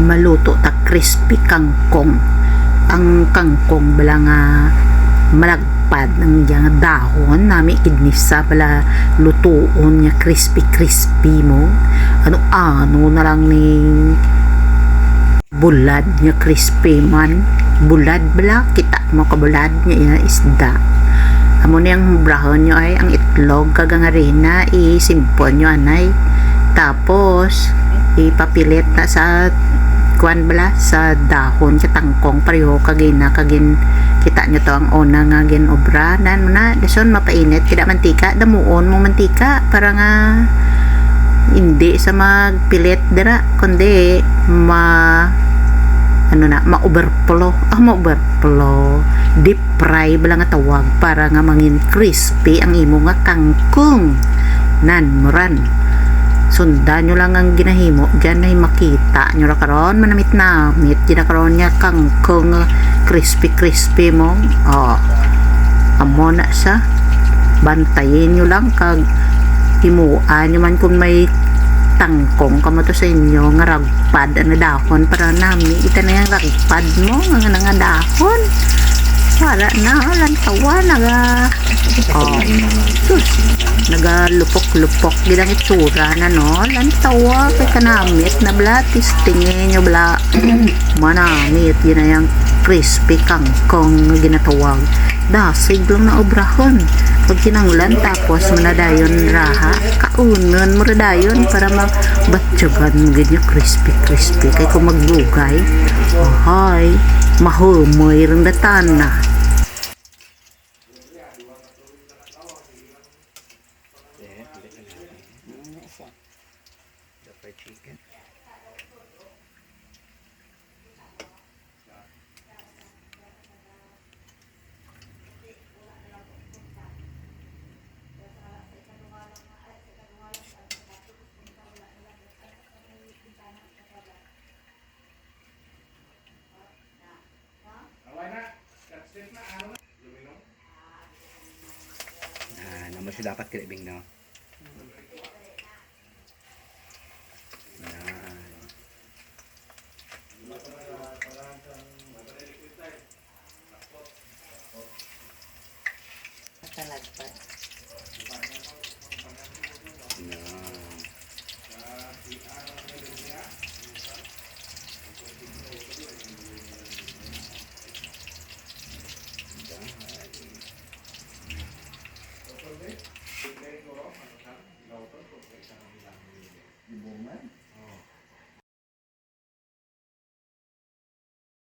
maluto ta crispy kangkong. Ang kangkong bala nga malagpad ng yang dahon nami kidnisa bala lutuon nga crispy crispy mo. Ano ano na lang ni bulad nga crispy man. Bulad bala kita mo kabulad nga ina isda. Amo niyang brahon nyo ay ang itlog kagang arena isimpon nyo anay. Tapos ipapilit na sa kuan bala sa dahon sa tangkong. Pareho kagin na kagin kita nyo to ang una nga gin obra. Mo na deson mapainit. Kida mantika damuon mo mantika para nga hindi sa magpilit dira kundi ma ano na ma-overflow. Ah ma-overflow. Deep fry bala nga tawag para nga mangin crispy ang imo nga kangkong. Nan muran sundan nyo lang ang ginahimo. Dyan ay makita nyo ra karon. Manamit namit dyan na karon nga kangkong nga crispy crispy mo. Oh amo na sa bantayin nyo lang kag himuan nyo man kung may tangkong. Kamo to sa inyo nga ragpad ano dahon. Para nami ita na yung ragpad mo. Nga nga dahon para na lantawa naga oh sus. Nagalupok-lupok gilang itsura na no? Lantawa kay kanamit na bla tistingin nyo bla. Manamit. Yun na yung crispy kangkong ginatawag. Dasig lang na obrahon. Pag kinanglan tapos manadayon raha. Kaunon mo radayon para magbatyagan mo ganyan crispy crispy. Kay kung magbugay ohay mahumoy rin เดี๋ยวไปชิคกัน naman siya dapat kilibing no. Yan. talagpad